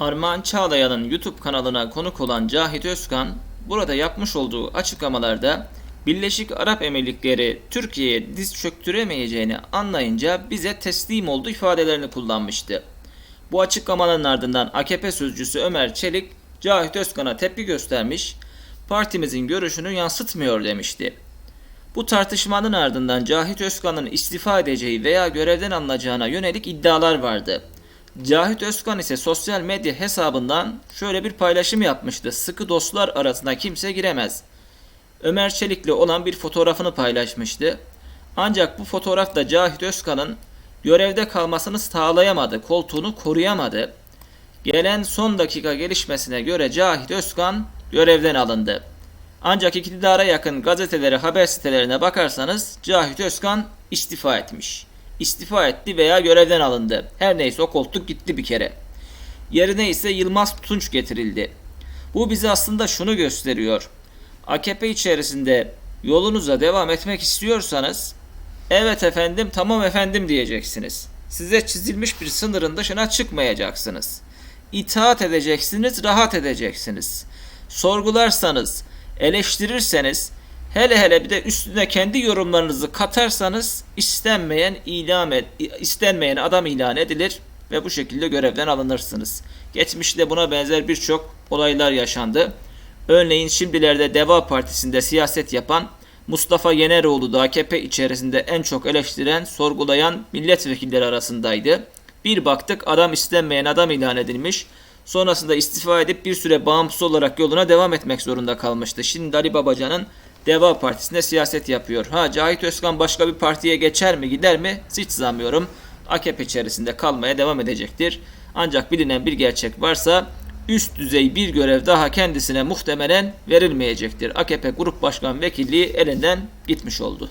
Armağan Çağlayan'ın YouTube kanalına konuk olan Cahit Özkan, burada yapmış olduğu açıklamalarda Birleşik Arap Emirlikleri Türkiye'ye diz çöktüremeyeceğini anlayınca bize teslim oldu ifadelerini kullanmıştı. Bu açıklamanın ardından AKP sözcüsü Ömer Çelik, Cahit Özkan'a tepki göstermiş, partimizin görüşünü yansıtmıyor demişti. Bu tartışmanın ardından Cahit Özkan'ın istifa edeceği veya görevden alınacağına yönelik iddialar vardı. Cahit Özkan ise sosyal medya hesabından şöyle bir paylaşım yapmıştı. Sıkı dostlar arasına kimse giremez. Ömer Çelik'le olan bir fotoğrafını paylaşmıştı. Ancak bu fotoğrafta Cahit Özkan'ın görevde kalmasını sağlayamadı, koltuğunu koruyamadı. Gelen son dakika gelişmesine göre Cahit Özkan görevden alındı. Ancak iktidara yakın gazetelere, haber sitelerine bakarsanız Cahit Özkan istifa etmiş. İstifa etti veya görevden alındı. Her neyse o koltuk gitti bir kere. Yerine ise Yılmaz Tunç getirildi. Bu bize aslında şunu gösteriyor. AKP içerisinde yolunuza devam etmek istiyorsanız evet efendim tamam efendim diyeceksiniz. Size çizilmiş bir sınırın dışına çıkmayacaksınız. İtaat edeceksiniz, rahat edeceksiniz. Sorgularsanız, eleştirirseniz, hele hele bir de üstüne kendi yorumlarınızı katarsanız istenmeyen ilan et, istenmeyen adam ilan edilir ve bu şekilde görevden alınırsınız. Geçmişte buna benzer birçok olaylar yaşandı. Örneğin şimdilerde Deva Partisi'nde siyaset yapan Mustafa Yeneroğlu da AKP içerisinde en çok eleştiren, sorgulayan milletvekilleri arasındaydı. Bir baktık adam istenmeyen adam ilan edilmiş. Sonrasında istifa edip bir süre bağımsız olarak yoluna devam etmek zorunda kalmıştı. Şimdi Ali Babacan'ın Deva Partisi'nde siyaset yapıyor. Ha Cahit Özkan başka bir partiye geçer mi gider mi hiç sanmıyorum. AKP içerisinde kalmaya devam edecektir. Ancak bilinen bir gerçek varsa üst düzey bir görev daha kendisine muhtemelen verilmeyecektir. AKP Grup Başkan Vekilliği elinden gitmiş oldu.